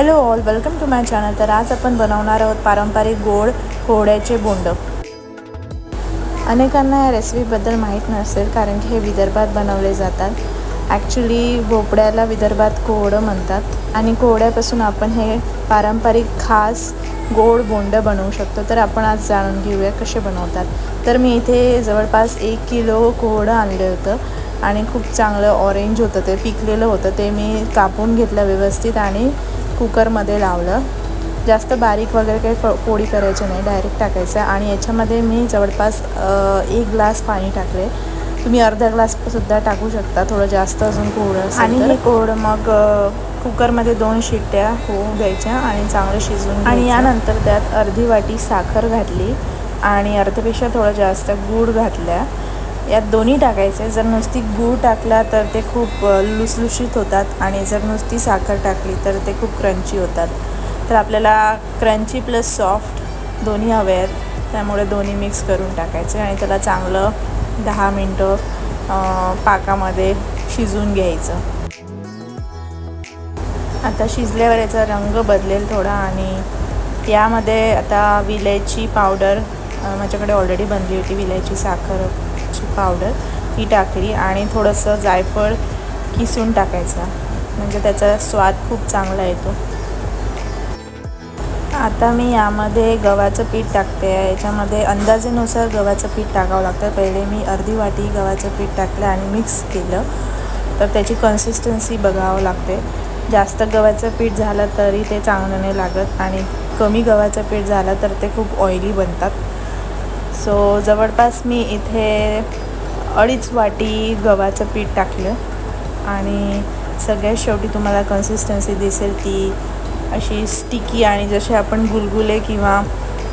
Hello all welcome to my channel. तर आज आपण बनवणार आहोत पारंपरिक गोड कोहड्याचे बोंड. अनेकांना या रेसिपीबद्दल माहीत नसेल कारण की हे विदर्भात बनवले जातात. ॲक्च्युली भोपळ्याला विदर्भात कोहडं म्हणतात. आणि कोहड्यापासून आपण हे पारंपरिक खास गोड बोंड बनवू शकतो. तर आपण आज जाणून घेऊया कसे बनवतात. तर मी इथे जवळपास एक किलो कोहडं आणलं होतं. आणि खूप चांगलं ऑरेंज होतं ते पिकलेलं होतं. ते मी कापून घेतलं व्यवस्थित आणि कुकरमध्ये लावलं. जास्त बारीक वगैरे काही फ पोळी करायची नाही डायरेक्ट टाकायचं. आणि याच्यामध्ये मी जवळपास एक ग्लास पाणी टाकले. तुम्ही अर्धा ग्लाससुद्धा टाकू शकता थोडं जास्त अजून कोरडं आणि हे कोरडं मग कुकरमध्ये दोन शिट्ट्या होऊ द्यायच्या आणि चांगलं शिजवून आणि यानंतर त्यात अर्धी वाटी साखर घातली आणि अर्ध्यापेक्षा थोडं जास्त गूळ घातल्या. यात दोन्ही टाकायचे. जर नुसती गूळ टाकला तर ते खूप लुसलुशीत होतात आणि जर नुसती साखर टाकली तर ते खूप क्रंची होतात. तर आपल्याला क्रंची प्लस सॉफ्ट दोन्ही हवे आहेत. त्यामुळे दोन्ही मिक्स करून टाकायचे आणि त्याला चांगलं दहा मिनटं पाकामध्ये शिजवून घ्यायचं. आता शिजल्यावर याचा रंग बदलेल थोडा आणि यामध्ये आता विलायची पावडर माझ्याकडे ऑलरेडी बनली होती विलायची साखर. मिरची पावडर ती टाकली आणि थोडंसं जायफळ किसून टाकायचं. म्हणजे त्याचा स्वाद खूप चांगला येतो. आता मी यामध्ये गव्हाचं पीठ टाकते. आहे याच्यामध्ये अंदाजेनुसार गव्हाचं पीठ टाकावं लागतं. पहिले मी अर्धी वाटी गव्हाचं पीठ टाकलं आणि मिक्स केलं. तर त्याची कन्सिस्टन्सी बघावं लागते. जास्त गव्हाचं पीठ झालं तरी ते चांगलं नाही लागत आणि कमी गव्हाचं पीठ झालं तर ते खूप ऑइली बनतात. सो जवळपास मी इथे अडीच वाटी गव्हाचं पीठ टाकलं. आणि सगळ्यात शेवटी तुम्हाला कन्सिस्टन्सी दिसेल ती अशी स्टिकी आणि जसे आपण गुलगुले किंवा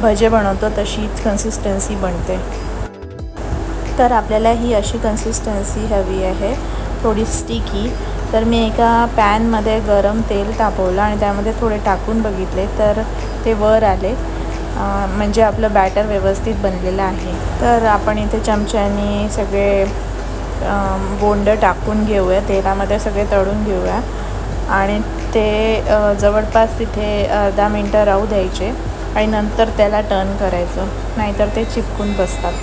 भजे बनवतो तशीच कन्सिस्टन्सी बनते. तर आपल्याला ही अशी कन्सिस्टन्सी हवी आहे. थोडी स्टिकी तर मी एका पॅनमध्ये गरम तेल तापवलं आणि त्यामध्ये थोडे टाकून बघितले तर ते वर आले. म्हणजे आपलं बॅटर व्यवस्थित बनलेलं आहे. तर आपण इथे चमच्यानी सगळे बोंड टाकून घेऊया तेलामध्ये सगळे तळून घेऊया. आणि ते जवळपास तिथे अर्धा मिनटं राहू द्यायचे. आणि नंतर त्याला टर्न करायचं. नाहीतर ते चिपकून बसतात.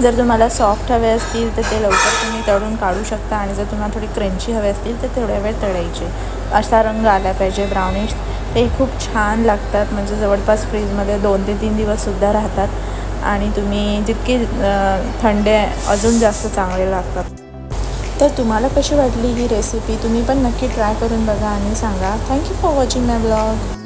जर तुम्हाला सॉफ्ट हवे असतील तर ते लवकर तुम्ही तळून काढू शकता. आणि जर तुम्हाला थोडी क्रंची हवे असतील तर थोड्या वेळ तळायचे. असा रंग आला पाहिजे ब्राउनिश ते खूप छान लागतात. म्हणजे जवळपास फ्रीजमध्ये दोन ते तीन दिवससुद्धा राहतात. आणि तुम्ही जितके थंडे अजून जास्त चांगले लागतात. तर तुम्हाला कशी वाटली ही रेसिपी तुम्ही पण नक्की ट्राय करून बघा आणि सांगा. Thank you for watching my blog